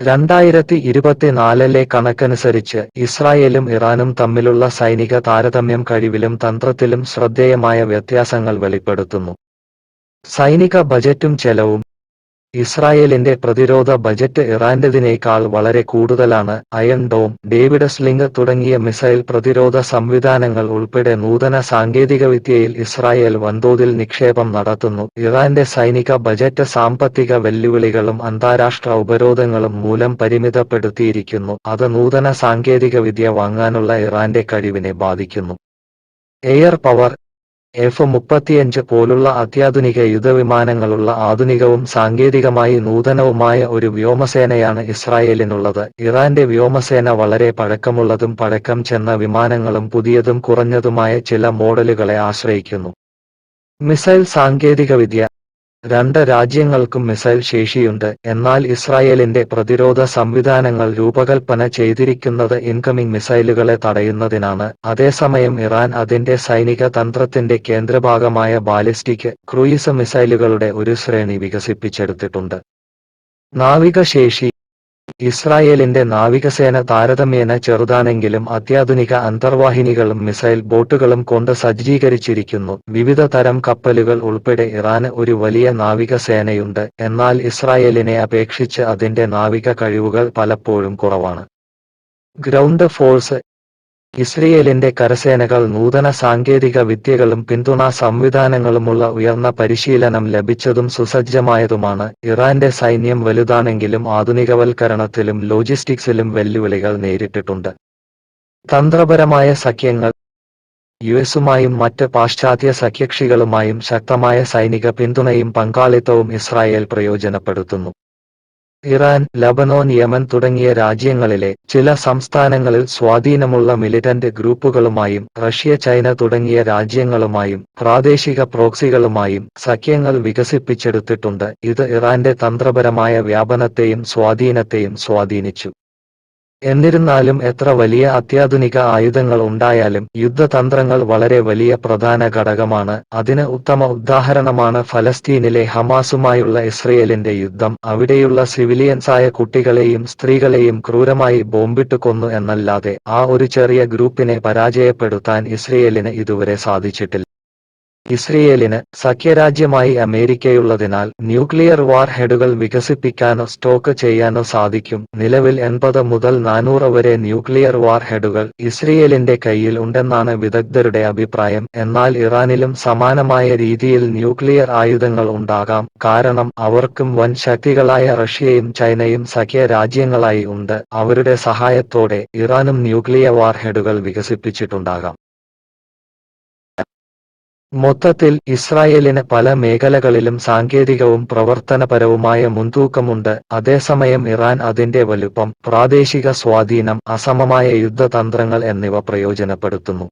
രണ്ടായിരത്തി ഇരുപത്തിനാലിലെ കണക്കനുസരിച്ച് ഇസ്രായേലും ഇറാനും തമ്മിലുള്ള സൈനിക താരതമ്യം കഴിവിലും തന്ത്രത്തിലും ശ്രദ്ധേയമായ വ്യത്യാസങ്ങൾ വെളിപ്പെടുത്തുന്നു. സൈനിക ബജറ്റും ചെലവും ഇസ്രായേലിന്റെ പ്രതിരോധ ബജറ്റ് ഇറാന്റേതിനേക്കാൾ വളരെ കൂടുതലാണ്. അയൺ ഡോം ഡേവിഡ് സ്ലിംഗ് തുടങ്ങിയ മിസൈൽ പ്രതിരോധ സംവിധാനങ്ങൾ ഉൾപ്പെടെ നൂതന സാങ്കേതികവിദ്യയിൽ ഇസ്രായേൽ വൻതോതിൽ നിക്ഷേപം നടത്തുന്നു. ഇറാന്റെ സൈനിക ബജറ്റ് സാമ്പത്തിക വെല്ലുവിളികളും അന്താരാഷ്ട്ര ഉപരോധങ്ങളും മൂലം പരിമിതപ്പെടുത്തിയിരിക്കുന്നു. അത് നൂതന സാങ്കേതികവിദ്യ വാങ്ങാനുള്ള ഇറാന്റെ കഴിവിനെ ബാധിക്കുന്നു. എയർ പവർ എഫ് മുപ്പത്തിയഞ്ച് പോലുള്ള അത്യാധുനിക യുദ്ധവിമാനങ്ങളുള്ള ആധുനികവും സാങ്കേതികമായി നൂതനവുമായ ഒരു വ്യോമസേനയാണ് ഇസ്രായേലിനുള്ളത്. ഇറാന്റെ വ്യോമസേന വളരെ പഴക്കമുള്ളതും പഴക്കം ചെന്ന വിമാനങ്ങളും പുതിയതും കുറഞ്ഞതുമായ ചില മോഡലുകളെ ആശ്രയിക്കുന്നു. മിസൈൽ സാങ്കേതികവിദ്യ രണ്ട് രാജ്യങ്ങൾക്കും മിസൈൽ ശേഷിയുണ്ട്. എന്നാൽ ഇസ്രായേലിന്റെ പ്രതിരോധ സംവിധാനങ്ങൾ രൂപകൽപ്പന ചെയ്തിരിക്കുന്നത് ഇൻകമിംഗ് മിസൈലുകളെ തടയുന്നതിനാണ്. അതേസമയം ഇറാൻ അതിന്റെ സൈനിക തന്ത്രത്തിന്റെ കേന്ദ്രഭാഗമായ ബാലിസ്റ്റിക് ക്രൂയിസ് മിസൈലുകളുടെ ഒരു ശ്രേണി വികസിപ്പിച്ചെടുത്തിട്ടുണ്ട്. നാവികശേഷി ഇസ്രായേലിന്റെ നാവികസേന താരതമ്യേന ചെറുതാണെങ്കിലും അത്യാധുനിക അന്തർവാഹിനികളും മിസൈൽ ബോട്ടുകളും കൊണ്ട് സജ്ജീകരിച്ചിരിക്കുന്നു. വിവിധ തരം കപ്പലുകൾ ഉൾപ്പെടെ ഇറാന് ഒരു വലിയ നാവികസേനയുണ്ട്. എന്നാൽ ഇസ്രായേലിനെ അപേക്ഷിച്ച് അതിന്റെ നാവിക കഴിവുകൾ പലപ്പോഴും കുറവാണ്. ഗ്രൗണ്ട് ഫോഴ്സ് ഇസ്രയേലിന്റെ കരസേനകൾ നൂതന സാങ്കേതിക വിദ്യകളും പിന്തുണാ സംവിധാനങ്ങളുമുള്ള ഉയർന്ന പരിശീലനം ലഭിച്ചതും സുസജ്ജമായതുമാണ്. ഇറാന്റെ സൈന്യം വലുതാണെങ്കിലും ആധുനികവൽക്കരണത്തിലും ലോജിസ്റ്റിക്സിലും വെല്ലുവിളികൾ നേരിട്ടിട്ടുണ്ട്. തന്ത്രപരമായ സഖ്യങ്ങൾ യുഎസുമായും മറ്റ് പാശ്ചാത്യ സഖ്യകക്ഷികളുമായും ശക്തമായ സൈനിക പിന്തുണയും പങ്കാളിത്തവും ഇസ്രായേൽ പ്രയോജനപ്പെടുത്തുന്നു. ഇറാൻ ലബനോൻ യമൻ തുടങ്ങിയ രാജ്യങ്ങളിലെ ചില സംസ്ഥാനങ്ങളിൽ സ്വാധീനമുള്ള മിലിറ്റന്റ് ഗ്രൂപ്പുകളുമായും റഷ്യ ചൈന തുടങ്ങിയ രാജ്യങ്ങളുമായും പ്രാദേശിക പ്രോക്സികളുമായും സഖ്യങ്ങൾ വികസിപ്പിച്ചെടുത്തിട്ടുണ്ട്. ഇത് ഇറാന്റെ തന്ത്രപരമായ വ്യാപനത്തെയും സ്വാധീനത്തെയും സ്വാധീനിച്ചു. എന്നിരുന്നാലും എത്ര വലിയ അത്യാധുനിക ആയുധങ്ങൾ ഉണ്ടായാലും യുദ്ധതന്ത്രങ്ങൾ വളരെ വലിയ പ്രധാന ഘടകമാണ്. അതിന് ഉത്തമ ഉദാഹരണമാണ് ഫലസ്തീനിലെ ഹമാസുമായുള്ള ഇസ്രയേലിന്റെ യുദ്ധം. അവിടെയുള്ള സിവിലിയൻസായ കുട്ടികളെയും സ്ത്രീകളെയും ക്രൂരമായി ബോംബിട്ട് കൊന്നു എന്നല്ലാതെ ആ ഒരു ചെറിയ ഗ്രൂപ്പിനെ പരാജയപ്പെടുത്താൻ ഇസ്രയേലിന് ഇതുവരെ സാധിച്ചിട്ടില്ല. ഇസ്രയേലിന് സഖ്യരാജ്യമായി അമേരിക്കയുള്ളതിനാൽ ന്യൂക്ലിയർ വാർ ഹെഡുകൾ വികസിപ്പിക്കാനോ സ്റ്റോക്ക് ചെയ്യാനോ സാധിക്കും. നിലവിൽ എൺപത് മുതൽ നാനൂറ് വരെ ന്യൂക്ലിയർ വാർ ഹെഡുകൾ ഇസ്രയേലിന്റെ കയ്യിൽ ഉണ്ടെന്നാണ് വിദഗ്ധരുടെ അഭിപ്രായം. എന്നാൽ ഇറാനിലും സമാനമായ രീതിയിൽ ന്യൂക്ലിയർ ആയുധങ്ങൾ ഉണ്ടാകാം. കാരണം അവർക്കും വൻ ശക്തികളായ റഷ്യയും ചൈനയും സഖ്യ രാജ്യങ്ങളായി ഉണ്ട്. അവരുടെ സഹായത്തോടെ ഇറാനും ന്യൂക്ലിയർ വാർ ഹെഡുകൾ വികസിപ്പിച്ചിട്ടുണ്ടാകാം. മൊത്തത്തിൽ ഇസ്രായേലിന് പല മേഖലകളിലും സാങ്കേതികവും പ്രവർത്തനപരവുമായ മുൻതൂക്കമുണ്ട്. അതേസമയം ഇറാൻ അതിന്റെ വലുപ്പം പ്രാദേശിക സ്വാധീനം അസമമായ യുദ്ധതന്ത്രങ്ങൾ എന്നിവ പ്രയോജനപ്പെടുത്തുന്നു.